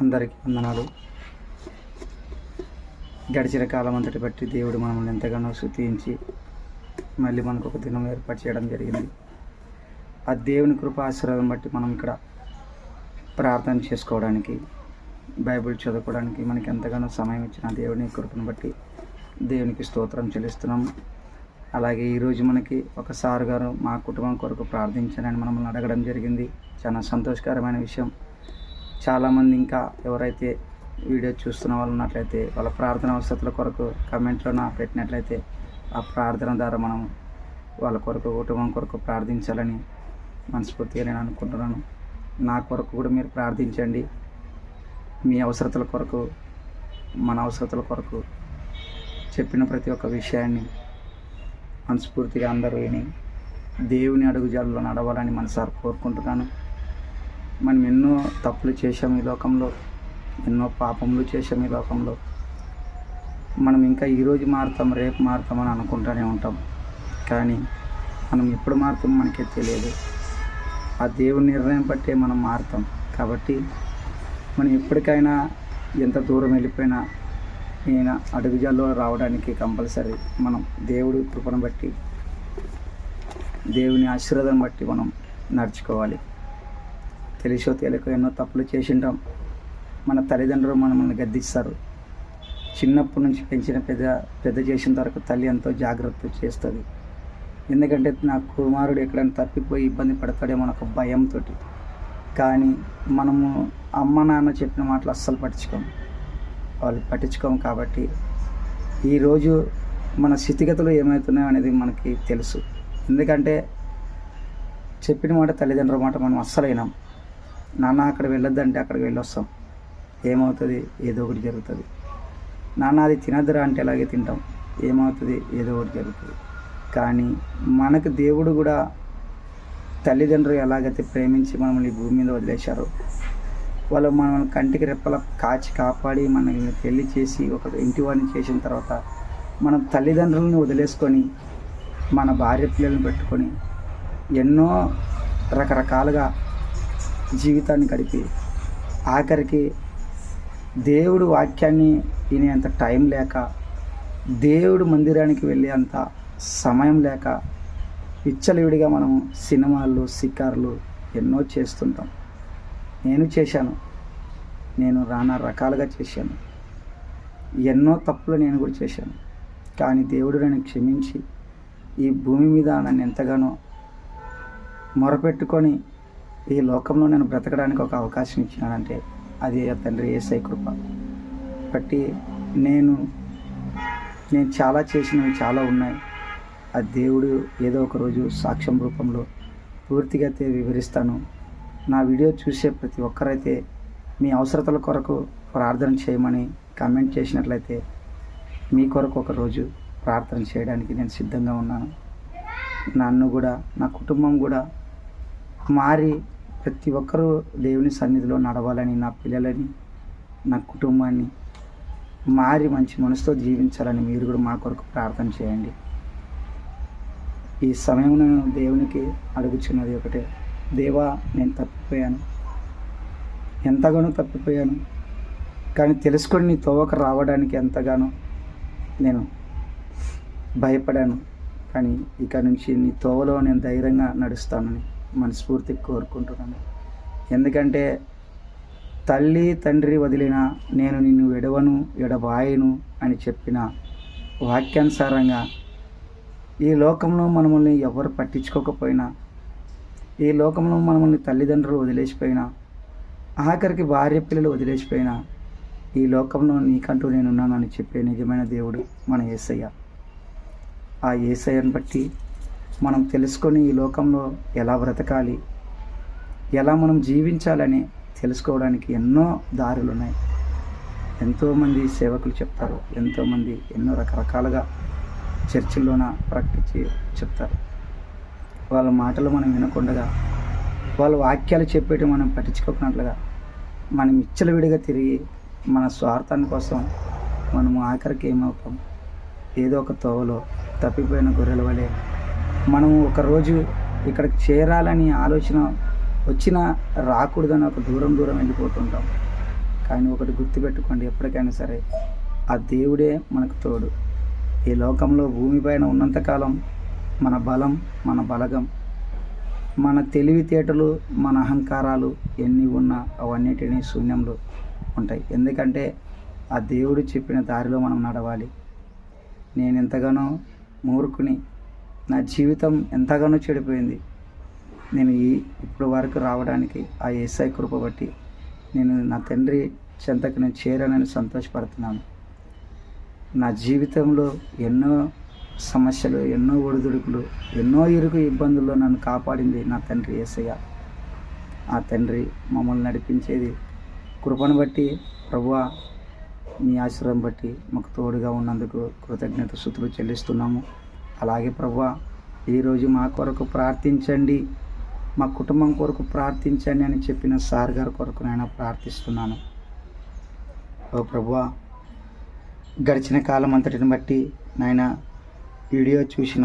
అందరికీ వందనాలు. గడిచిన కాలం అంతటి బట్టి దేవుడు మనల్ని ఎంతగానో శృతించి మళ్ళీ మనకు ఒక దినం ఏర్పాటు చేయడం జరిగింది. ఆ దేవుని కృప ఆశీర్వాదం బట్టి మనం ఇక్కడ ప్రార్థన చేసుకోవడానికి బైబిల్ చదువుకోవడానికి మనకి ఎంతగానో సమయం ఇచ్చిన దేవుని కృపను బట్టి దేవునికి స్తోత్రం చెల్లిస్తున్నాం. అలాగే ఈరోజు మనకి ఒక సార్ గారు మా కుటుంబం కొరకు ప్రార్థించాలని మనల్ని అడగడం జరిగింది. చాలా సంతోషకరమైన విషయం. చాలామంది ఇంకా ఎవరైతే వీడియో చూస్తున్న వాళ్ళు ఉన్నట్లయితే వాళ్ళ ప్రార్థన అవసరతల కొరకు కమెంట్లో నా పెట్టినట్లయితే ఆ ప్రార్థన ద్వారా మనం వాళ్ళ కొరకు కుటుంబం కొరకు ప్రార్థించాలని మనస్ఫూర్తిగా నేను అనుకుంటున్నాను. నా కొరకు కూడా మీరు ప్రార్థించండి. మీ అవసరతల కొరకు మన అవసరతల కొరకు చెప్పిన ప్రతి ఒక్క విషయాన్ని మనస్ఫూర్తిగా అందరూ విని దేవుని అడుగుజాలలో నడవాలని మనసారి కోరుకుంటున్నాను. మనం ఎన్నో తప్పులు చేసాం ఈ లోకంలో ఎన్నో పాపములు చేసాం ఈ లోకంలో. మనం ఇంకా ఈరోజు మారుతాం రేపు మారుతామని అనుకుంటూనే ఉంటాం. కానీ మనం ఎప్పుడు మారుతాం మనకే తెలియదు. ఆ దేవుని నిర్ణయం బట్టే మనం మారుతాం. కాబట్టి మనం ఎప్పటికైనా ఎంత దూరం వెళ్ళిపోయినా ఈయన అడుగుజాల్లో రావడానికి కంపల్సరీ మనం దేవుడి కృపను బట్టి దేవుని ఆశీర్వాదం బట్టి మనం నడుచుకోవాలి. తెలిసో తెలియక ఎన్నో తప్పులు చేసింటాం మన తల్లిదండ్రులు మనల్ని గద్దిస్తారు. చిన్నప్పటి నుంచి పెంచిన పెద్ద పెద్ద చేసిన వరకు తల్లి ఎంతో జాగ్రత్త చేస్తుంది. ఎందుకంటే నా కుమారుడు ఎక్కడైనా తప్పిపోయి ఇబ్బంది పడతాడేమో ఒక భయంతో కానీ మనము అమ్మ నాన్న చెప్పిన మాటలు అస్సలు పట్టించుకోము. వాళ్ళు పట్టించుకోము కాబట్టి ఈరోజు మన స్థితిగతులు ఏమవుతున్నాయో అనేది మనకి తెలుసు. ఎందుకంటే చెప్పిన మాట తల్లిదండ్రుల మాట మనం అస్సలు వినాం నాన్న అక్కడ వెళ్ళొద్దంటే అక్కడికి వెళ్ళొస్తాం. ఏమవుతుంది? ఏదో ఒకటి జరుగుతుంది. నాన్న అది తినద్దురా అంటే ఎలాగే తింటాం. ఏమవుతుంది? ఏదో ఒకటి జరుగుతుంది. కానీ మనకు దేవుడు కూడా తల్లిదండ్రులు ఎలాగైతే ప్రేమించి మనల్ని ఈ భూమి మీద వదిలేశారు వాళ్ళు మనల్ని కంటికి రెప్పల కాచి కాపాడి మనల్ని పెళ్ళి చేసి ఒక ఇంటి వాడిని చేసిన తర్వాత మనం తల్లిదండ్రులను వదిలేసుకొని మన భార్య పిల్లల్ని పెట్టుకొని ఎన్నో రకరకాలుగా జీవితాన్ని గడిపి ఆఖరికి దేవుడు వాక్యాన్ని వినేంత టైం లేక దేవుడు మందిరానికి వెళ్ళే అంత సమయం లేక విచ్చలవిడిగా మనం సినిమాలు షికార్లు ఎన్నో చేస్తుంటాం. నేను చేశాను. నేను రానా రకాలుగా చేశాను. ఎన్నో తప్పులు నేను కూడా చేశాను. కానీ దేవుడు నన్ను క్షమించి ఈ భూమి మీద నన్ను ఎంతగానో మొరపెట్టుకొని ఈ లోకంలో నేను బ్రతకడానికి ఒక అవకాశం ఇచ్చినాడంటే అది ఆ తండ్రి ఏసై కృప. బట్టి నేను నేను చాలా చేసినవి చాలా ఉన్నాయి. ఆ దేవుడు ఏదో ఒక రోజు సాక్ష్యం రూపంలో పూర్తిగా అయితే వివరిస్తాను. నా వీడియో చూసే ప్రతి ఒక్కరైతే మీ అవసరతల కొరకు ప్రార్థన చేయమని కమెంట్ చేసినట్లయితే మీ కొరకు ఒక రోజు ప్రార్థన చేయడానికి నేను సిద్ధంగా ఉన్నాను. నన్ను కూడా నా కుటుంబం కూడా మారి ప్రతి ఒక్కరూ దేవుని సన్నిధిలో నడవాలని నా పిల్లలని నా కుటుంబాన్ని మారి మంచి మనసుతో జీవించాలని మీరు కూడా మా కొరకు ప్రార్థన చేయండి. ఈ సమయం నేను దేవునికి అడుగుచున్నది ఒకటే. దేవా నేను తప్పిపోయాను. ఎంతగానో తప్పిపోయాను. కానీ తెలుసుకొని నీ తోవక రావడానికి ఎంతగానో నేను భయపడాను. కానీ ఇక నుంచి నీ తోవలో నేను ధైర్యంగా నడుస్తానని మనస్ఫూర్తిగా కోరుకుంటున్నాను. ఎందుకంటే తల్లి తండ్రి వదిలిన నేను నిన్ను ఎడవను ఎడబాయను అని చెప్పిన వాక్యానుసారంగా ఈ లోకంలో మనల్ని ఎవరు పట్టించుకోకపోయినా ఈ లోకంలో మనల్ని తల్లిదండ్రులు వదిలేసిపోయినా ఆఖరికి భార్య పిల్లలు వదిలేసిపోయినా ఈ లోకంలో నీకంటూ నేనున్నానని చెప్పే నిజమైన దేవుడు మన ఏసయ్య. ఆ ఏసయ్యను బట్టి మనం తెలుసుకొని ఈ లోకంలో ఎలా బ్రతకాలి ఎలా మనం జీవించాలని తెలుసుకోవడానికి ఎన్నో దారులు ఉన్నాయి ఎంతోమంది సేవకులు చెప్తారు ఎంతోమంది ఎన్నో రకరకాలుగా చర్చిల్లోన ప్రకటించి చెప్తారు. వాళ్ళ మాటలు మనం వినకుండగా వాళ్ళ వాక్యాలు చెప్పేటి మనం పట్టించుకోకున్నట్లుగా మనం విచ్చలవిడిగా తిరిగి మన స్వార్థాన్ని కోసం మనము ఆఖరికి ఏమవుతాం? ఏదో ఒక తోవలో తప్పిపోయిన గొర్రెల వలె మనము ఒకరోజు ఇక్కడికి చేరాలని ఆలోచన వచ్చినా రాకూడదని ఒక దూరం దూరం వెళ్ళిపోతుంటాం. కానీ ఒకటి గుర్తుపెట్టుకోండి ఎప్పటికైనా సరే ఆ దేవుడే మనకు తోడు. ఈ లోకంలో భూమిపైన ఉన్నంతకాలం మన బలం మన బలగం మన తెలివితేటలు మన అహంకారాలు ఎన్ని ఉన్నా అవన్నిటినీ శూన్యంలో ఉంటాయి. ఎందుకంటే ఆ దేవుడు చెప్పిన దారిలో మనం నడవాలి. నేను ఎంతగానో మూర్ఖుని నా జీవితం ఎంతగానో చెడిపోయింది. నేను ఈ ఇప్పుడు వరకు రావడానికి ఆ ఏసఐ కృప బట్టి నేను నా తండ్రి చెంతకు నేను చేరానని సంతోషపడుతున్నాను. నా జీవితంలో ఎన్నో సమస్యలు ఎన్నో ఒడిదుడుకులు ఎన్నో ఇరుకు ఇబ్బందుల్లో నన్ను కాపాడింది నా తండ్రి ఏసయ్య. ఆ తండ్రి మమ్మల్ని నడిపించేది కృపను బట్టి ప్రభు మీ ఆశ్రయం బట్టి మాకు తోడుగా ఉన్నందుకు కృతజ్ఞత శుతులు చెల్లిస్తున్నాము. అలాగే ప్రభువా ఈరోజు మా కొరకు ప్రార్థించండి మా కుటుంబం కొరకు ప్రార్థించండి అని చెప్పిన సార్ గారి కొరకు నేను ప్రార్థిస్తున్నాను. ఓ ప్రభువా గడిచిన కాలం అంతటిని బట్టి నాయన వీడియో చూసిన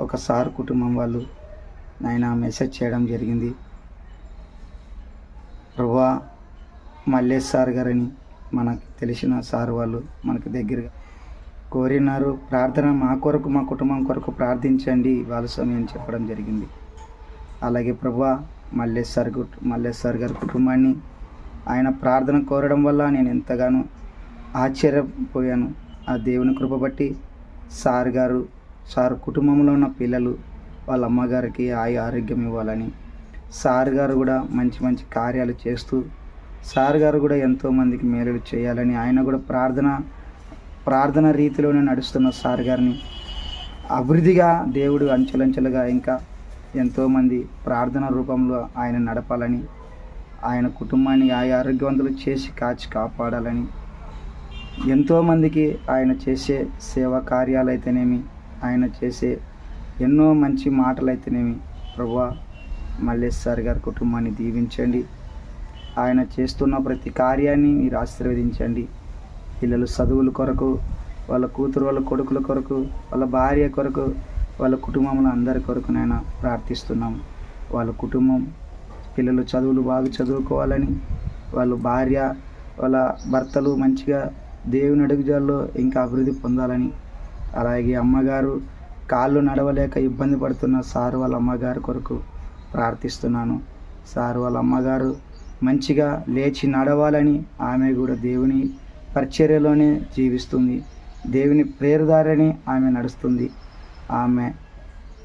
ఒక సార్ కుటుంబం వాళ్ళు నాయన మెసేజ్ చేయడం జరిగింది. ప్రభువా మల్లేష్ సార్ గారని మనకు తెలిసిన సార్ వాళ్ళు మనకు దగ్గరగా కోరినారు. ప్రార్థన మా కొరకు మా కుటుంబం కొరకు ప్రార్థించండి వాళ్ళ సమయం చెప్పడం జరిగింది. అలాగే ప్రభా మల్లేశ్వర్ సార్ కుట్- గారి కుటుంబాన్ని ఆయన ప్రార్థన కోరడం వల్ల నేను ఎంతగానో ఆశ్చర్యపోయాను. ఆ దేవుని కృప బట్టి సార్ గారు సార్ కుటుంబంలో ఉన్న పిల్లలు వాళ్ళ అమ్మగారికి ఆయు ఆరోగ్యం ఇవ్వాలని సార్ గారు కూడా మంచి మంచి కార్యాలు చేస్తూ సార్ గారు కూడా ఎంతోమందికి మేలులు చేయాలని ఆయన కూడా ప్రార్థన ప్రార్థన రీతిలోనే నడుస్తున్న సార్ గారిని అభివృద్ధిగా దేవుడు అంచెలంచెలుగా ఇంకా ఎంతోమంది ప్రార్థన రూపంలో ఆయన నడపాలని ఆయన కుటుంబాన్ని ఆయా ఆరోగ్యవంతులు చేసి కాచి కాపాడాలని ఎంతోమందికి ఆయన చేసే సేవా కార్యాలైతేనేమి ఆయన చేసే ఎన్నో మంచి మాటలైతేనేమి ప్రభా మల్లేష్ సార్ గారి కుటుంబాన్ని దీవించండి. ఆయన చేస్తున్న ప్రతి కార్యాన్ని మీరు ఆశీర్వదించండి. పిల్లలు చదువుల కొరకు వాళ్ళ కూతురు వాళ్ళ కొడుకుల కొరకు వాళ్ళ భార్య కొరకు వాళ్ళ కుటుంబంలో అందరి కొరకు నేను ప్రార్థిస్తున్నాం. వాళ్ళ కుటుంబం పిల్లలు చదువులు బాగా చదువుకోవాలని వాళ్ళ భార్య వాళ్ళ భర్తలు మంచిగా దేవుని అడుగుజాల్లో ఇంకా అభివృద్ధి పొందాలని అలాగే అమ్మగారు కాళ్ళు నడవలేక ఇబ్బంది పడుతున్న సార్ వాళ్ళ అమ్మగారి కొరకు ప్రార్థిస్తున్నాను. సార్ వాళ్ళ అమ్మగారు మంచిగా లేచి నడవాలని ఆమె కూడా దేవుని పరిచర్యలోనే జీవిస్తుంది. దేవుని ప్రేరుదారని ఆమె నడుస్తుంది. ఆమె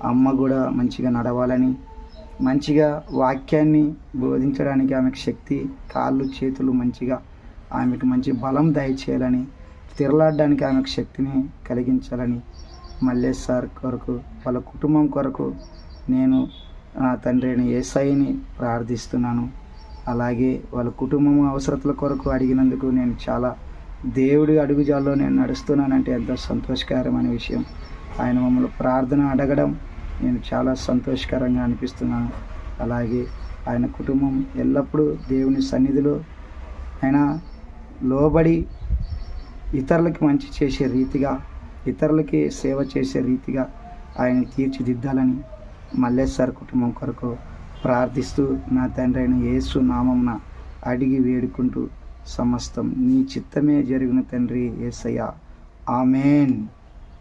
అమ్మ కూడా మంచిగా నడవాలని మంచిగా వాక్యాన్ని బోధించడానికి ఆమెకు శక్తి కాళ్ళు చేతులు మంచిగా ఆమెకు మంచి బలం దయచేయాలని తిరలాడడానికి ఆమెకు శక్తిని కలిగించాలని మల్లేష్ సార్ కొరకు వాళ్ళ కుటుంబం కొరకు నేను నా తండ్రిని ఏసైని ప్రార్థిస్తున్నాను. అలాగే వాళ్ళ కుటుంబం అవసరతల కొరకు అడిగినందుకు నేను చాలా దేవుడి అడుగుజాల్లో నేను నడుస్తున్నానంటే ఎంతో సంతోషకరమైన విషయం. ఆయన మమ్మల్ని ప్రార్థన అడగడం నేను చాలా సంతోషకరంగా అనిపిస్తున్నాను. అలాగే ఆయన కుటుంబం ఎల్లప్పుడూ దేవుని సన్నిధిలో ఆయన లోబడి ఇతరులకి మంచి చేసే రీతిగా ఇతరులకి సేవ చేసే రీతిగా ఆయన తీర్చిదిద్దాలని మల్లేశ్వర్ కుటుంబం కొరకు ప్రార్థిస్తూ నా తండ్రి అయిన యేసు నామంన అడిగి వేడుకుంటూ సమస్తం నీ చిత్తమే జరిగిన తండ్రి ఏసయ్య ఆమెన్